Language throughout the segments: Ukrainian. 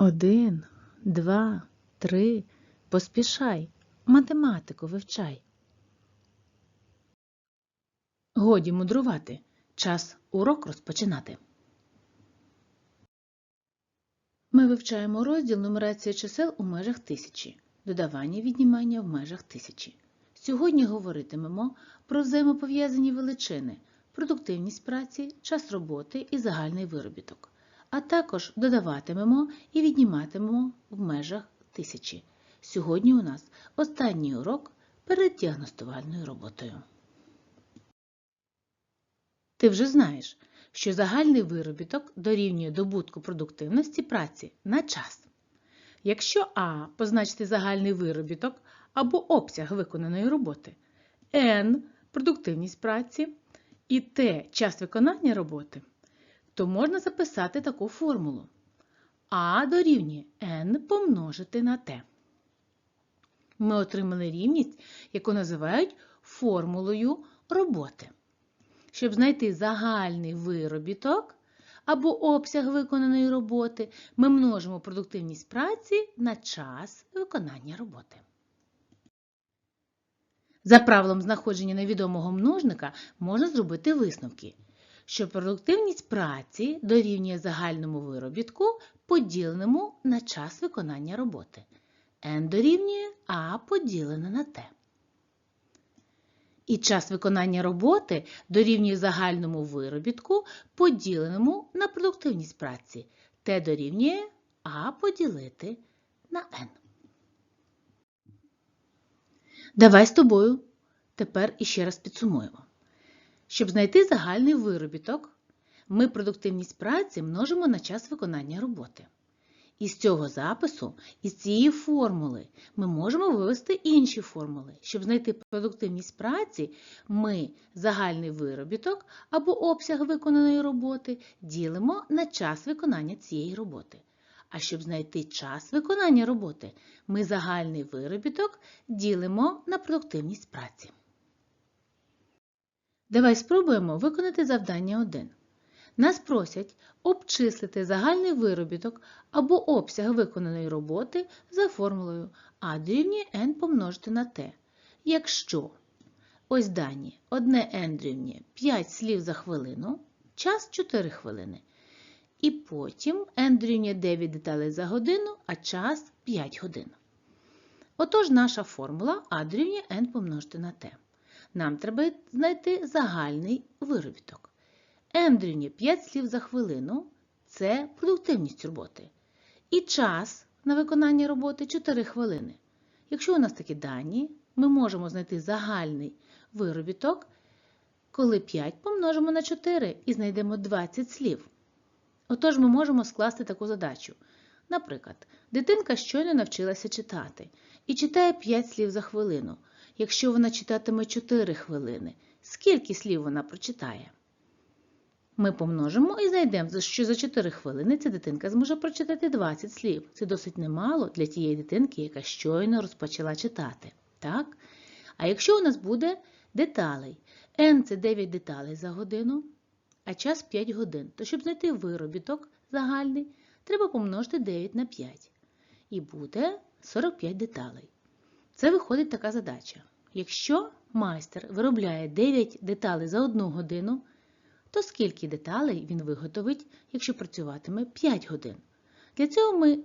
Один, два, три. Поспішай, математику вивчай. Годі мудрувати. Час урок розпочинати. Ми вивчаємо розділ нумерація чисел у межах тисячі, додавання віднімання в межах тисячі. Сьогодні говоритимемо про взаємопов'язані величини, продуктивність праці, час роботи і загальний виробіток, а також додаватимемо і відніматимемо в межах тисячі. Сьогодні у нас останній урок перед діагностувальною роботою. Ти вже знаєш, що загальний виробіток дорівнює добутку продуктивності праці на час. Якщо А позначити загальний виробіток або обсяг виконаної роботи, N продуктивність праці і Т час виконання роботи, то можна записати таку формулу. А дорівнює N помножити на Т. Ми отримали рівність, яку називають формулою роботи. Щоб знайти загальний виробіток або обсяг виконаної роботи, ми множимо продуктивність праці на час виконання роботи. За правилом знаходження невідомого множника можна зробити висновки, що продуктивність праці дорівнює загальному виробітку, поділеному на час виконання роботи. N дорівнює А поділене на Т. І час виконання роботи дорівнює загальному виробітку, поділеному на продуктивність праці. Т дорівнює А поділити на N. Давай з тобою тепер іще раз підсумуємо. Щоб знайти загальний виробіток, ми продуктивність праці множимо на час виконання роботи. Із цього запису, із цієї формули, ми можемо вивести інші формули. Щоб знайти продуктивність праці, ми загальний виробіток або обсяг виконаної роботи ділимо на час виконання цієї роботи. А щоб знайти час виконання роботи, ми загальний виробіток ділимо на продуктивність праці. Давай спробуємо виконати завдання 1. Нас просять обчислити загальний виробіток або обсяг виконаної роботи за формулою А дорівнює n помножити на t. Якщо ось дані одне n дорівнює 5 слів за хвилину, час 4 хвилини. І потім n дорівнює 9 деталей за годину, а час 5 годин. Отож, наша формула А дорівнює n помножити на t. Нам треба знайти загальний виробіток. Дорівнює 5 слів за хвилину це продуктивність роботи. І час на виконання роботи 4 хвилини. Якщо у нас такі дані, ми можемо знайти загальний виробіток, коли 5 помножимо на 4 і знайдемо 20 слів. Отож, ми можемо скласти таку задачу. Наприклад, дитинка щойно навчилася читати і читає 5 слів за хвилину. Якщо вона читатиме 4 хвилини, скільки слів вона прочитає? Ми помножимо і знайдемо, що за 4 хвилини ця дитинка зможе прочитати 20 слів. Це досить немало для тієї дитинки, яка щойно розпочала читати. Так? А якщо у нас буде деталей, n це 9 деталей за годину, а час 5 годин, то щоб знайти виробіток загальний, треба помножити 9 на 5. І буде 45 деталей. Це виходить така задача. Якщо майстер виробляє 9 деталей за 1 годину, то скільки деталей він виготовить, якщо працюватиме 5 годин? Для цього ми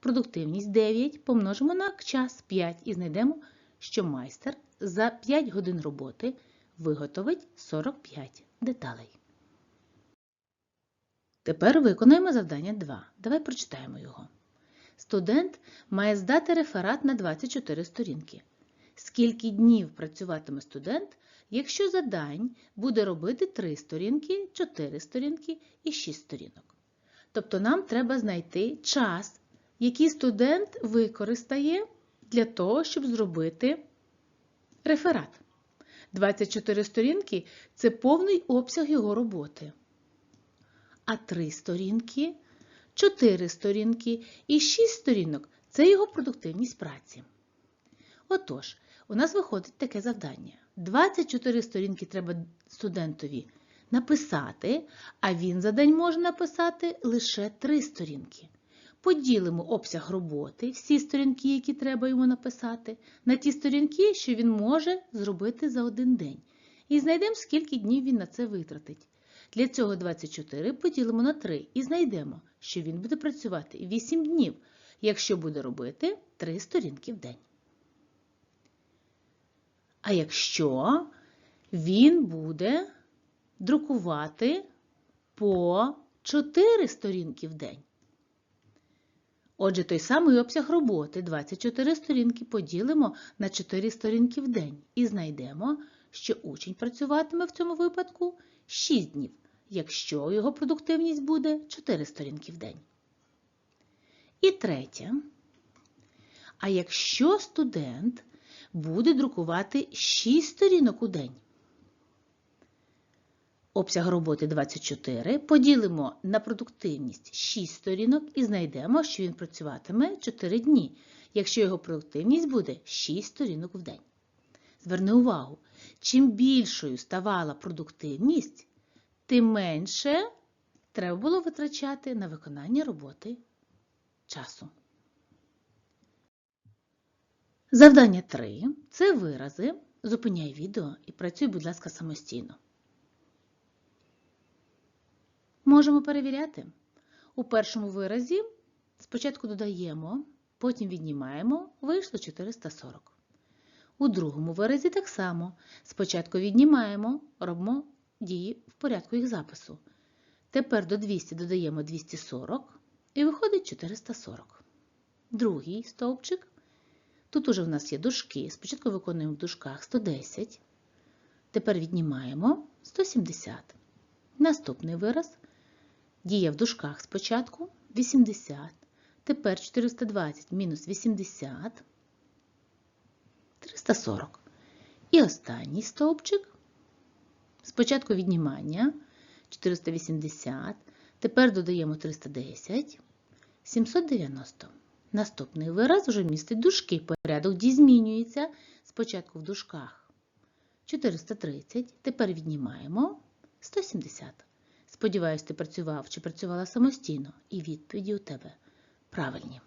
продуктивність 9 помножимо на час 5 і знайдемо, що майстер за 5 годин роботи виготовить 45 деталей. Тепер виконаємо завдання 2. Давай прочитаємо його. Студент має здати реферат на 24 сторінки. Скільки днів працюватиме студент, якщо за день буде робити 3 сторінки, 4 сторінки і 6 сторінок. Тобто нам треба знайти час, який студент використає для того, щоб зробити реферат. 24 сторінки це повний обсяг його роботи. А 3 сторінки, 4 сторінки і 6 сторінок це його продуктивність праці. Отож, у нас виходить таке завдання. 24 сторінки треба студентові написати, а він за день може написати лише 3 сторінки. поділимо обсяг роботи, всі сторінки, які треба йому написати, на ті сторінки, що він може зробити за один день. І знайдемо, скільки днів він на це витратить. Для цього 24 поділимо на 3 і знайдемо, що він буде працювати 8 днів, якщо буде робити 3 сторінки в день. А якщо він буде друкувати по 4 сторінки в день. Отже, той самий обсяг роботи 24 сторінки поділимо на 4 сторінки в день і знайдемо, що учень працюватиме в цьому випадку 6 днів, якщо його продуктивність буде 4 сторінки в день. І третє. А якщо студент буде друкувати 6 сторінок у день, обсяг роботи 24, поділимо на продуктивність 6 сторінок і знайдемо, що він працюватиме 4 дні, якщо його продуктивність буде 6 сторінок в день. Зверни увагу, чим більшою ставала продуктивність, тим менше треба було витрачати на виконання роботи часу. Завдання 3 це вирази. Зупиняй відео і працюй, будь ласка, самостійно. Можемо перевіряти. У першому виразі спочатку додаємо, потім віднімаємо, вийшло 440. У другому виразі так само. Спочатку віднімаємо, робимо дії в порядку їх запису. Тепер до 200 додаємо 240 і виходить 440. Другий стовпчик. Тут уже в нас є дужки. Спочатку виконуємо в дужках 110. Тепер віднімаємо 170. Наступний вираз. Дія в дужках спочатку 80. Тепер 420 мінус 80. 340. І останній стовпчик. Спочатку віднімання 480. Тепер додаємо 310. 790. Наступний вираз вже містить дужки. Порядок дій змінюється. Спочатку в дужках 430. Тепер віднімаємо 170. Сподіваюсь, ти працював чи працювала самостійно, і відповіді у тебе правильні.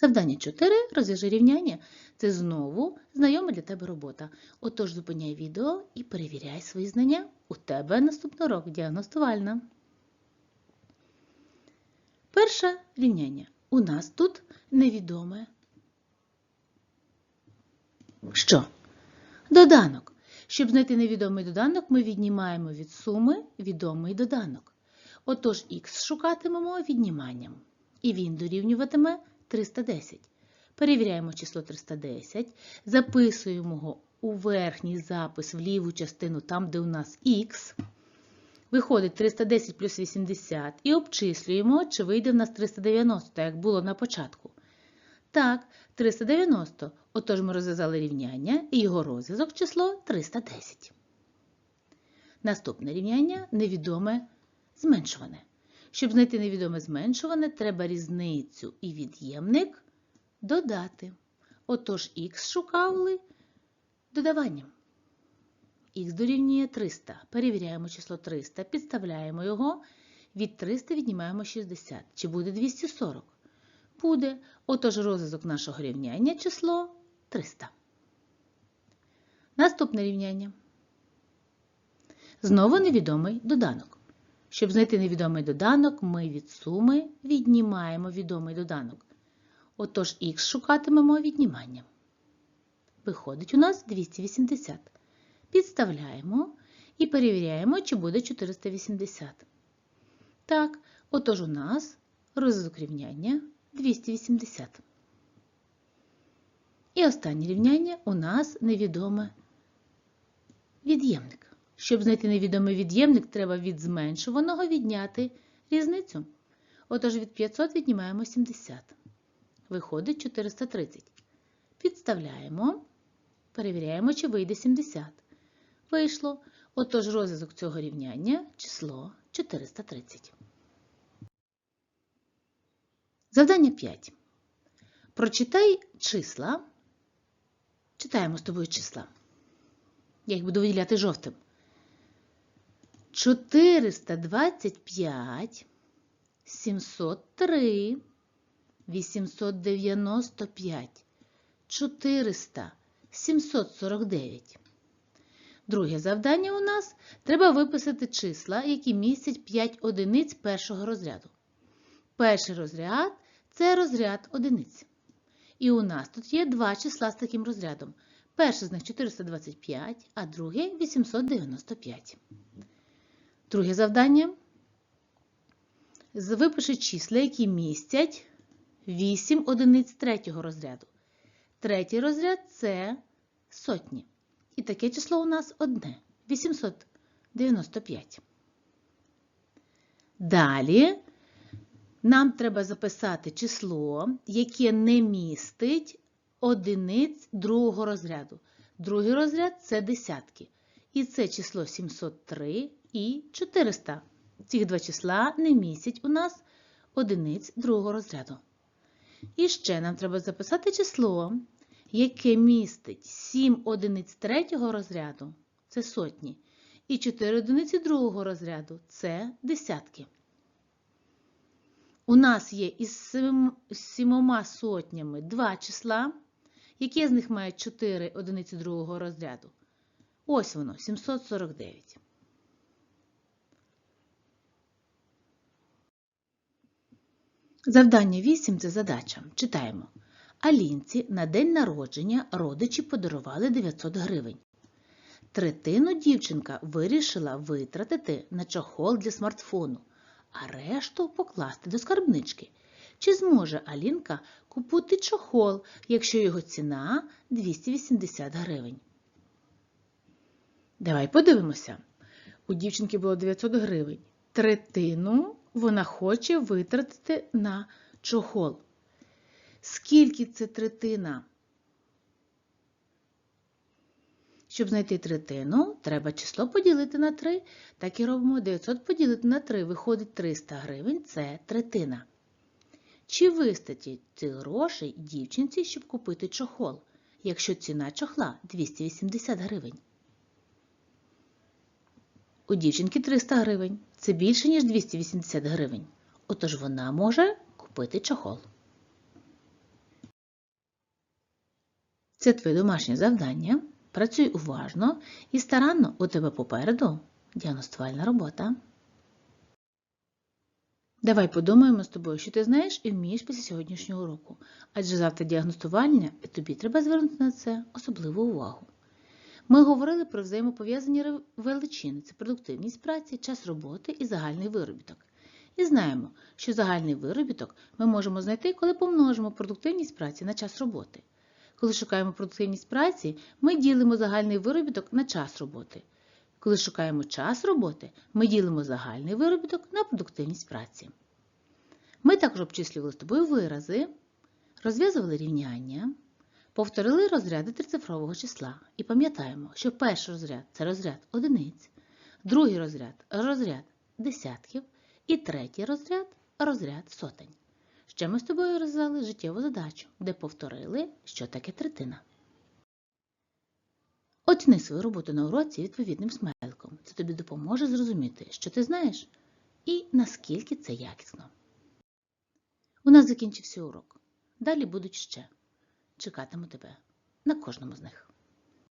Завдання 4. Розв'яжи рівняння. Це знову знайома для тебе робота. Отож, зупиняй відео і перевіряй свої знання. У тебе наступний урок діагностувальна. Перше рівняння. У нас тут невідоме. Що? Доданок. Щоб знайти невідомий доданок, ми віднімаємо від суми відомий доданок. Отож, х шукатимемо відніманням. І він дорівнюватиме 310. Перевіряємо число 310, записуємо його у верхній запис в ліву частину, там, де у нас х. Виходить 310 плюс 80 і обчислюємо, чи вийде в нас 390, як було на початку. Так, 390. Отож ми розв'язали рівняння і його розв'язок число 310. Наступне рівняння невідоме зменшуване. Щоб знайти невідоме зменшуване, треба різницю і від'ємник додати. Отож х шукали додаванням. Х дорівнює 300. Перевіряємо число 300, підставляємо його. Від 300 віднімаємо 60. Чи буде 240? Буде. Отож розв'язок нашого рівняння число 300. Наступне рівняння. Знову невідомий доданок. Щоб знайти невідомий доданок, ми від суми віднімаємо відомий доданок. Отож х шукатимемо відніманням. Виходить у нас 280. Підставляємо і перевіряємо, чи буде 480. Так, отож у нас розв'язок рівняння 280. І останнє рівняння у нас невідоме від'ємник. Щоб знайти невідомий від'ємник, треба від зменшуваного відняти різницю. Отож від 500 віднімаємо 70. Виходить 430. Підставляємо, перевіряємо, чи вийде 70. Вийшло. Отож розв'язок цього рівняння число 430. Завдання 5. Прочитай числа. Читаємо з тобою числа. Я їх буду виділяти жовтим. 425, 703, 895, 400, 749. Друге завдання у нас треба виписати числа, які містять 5 одиниць першого розряду. Перший розряд це розряд одиниць. І у нас тут є два числа з таким розрядом. Перше з них 425, а друге 895. Друге завдання. Випиши числа, які містять 8 одиниць третього розряду. Третій розряд це сотні. І таке число у нас одне 895. Далі нам треба записати число, яке не містить одиниць другого розряду. Другий розряд це десятки. І це число 703 і 400. Ці два числа не містять у нас одиниць другого розряду. І ще нам треба записати число, яке містить 7 одиниць третього розряду це сотні. І 4 одиниці другого розряду це десятки. У нас є із сем- сімома сотнями два числа, які з них мають 4 одиниці другого розряду. Ось воно, 749. Завдання 8 це задача. Читаємо. Алінці на день народження родичі подарували 900 гривень. Третину дівчинка вирішила витратити на чохол для смартфону, а решту покласти до скарбнички. Чи зможе Алінка купити чохол, якщо його ціна 280 гривень? Давай подивимося. У дівчинки було 900 гривень. Третину вона хоче витратити на чохол. Скільки це третина? Щоб знайти третину, треба число поділити на 3. Так і робимо 900 поділити на 3. Виходить 300 гривень це третина. Чи вистачить цих грошей дівчинці, щоб купити чохол, якщо ціна чохла 280 гривень? У дівчинки 300 гривень. Це більше, ніж 280 гривень. Отож вона може купити чохол. Це твоє домашнє завдання. Працюй уважно і старанно у тебе попереду діагностувальна робота. Давай подумаємо з тобою, що ти знаєш і вмієш після сьогоднішнього уроку. Адже завтра діагностування, і тобі треба звернути на це особливу увагу. Ми говорили про взаємопов'язані величини це продуктивність праці, час роботи і загальний виробіток. І знаємо, що загальний виробіток ми можемо знайти, коли помножимо продуктивність праці на час роботи. Коли шукаємо продуктивність праці, ми ділимо загальний виробіток на час роботи. Коли шукаємо час роботи, ми ділимо загальний виробіток на продуктивність праці. Ми також обчислювали з тобою вирази, розв'язували рівняння, повторили розряди трицифрового числа і пам'ятаємо, що перший розряд це розряд одиниць, другий розряд розряд десятків і третій розряд розряд сотень. Ще ми з тобою розв'язали життєву задачу, де повторили, що таке третина. Оціни свою роботу на уроці відповідним смайликом. Це тобі допоможе зрозуміти, що ти знаєш і наскільки це якісно. У нас закінчився урок. Далі будуть ще. Чекатиму тебе на кожному з них.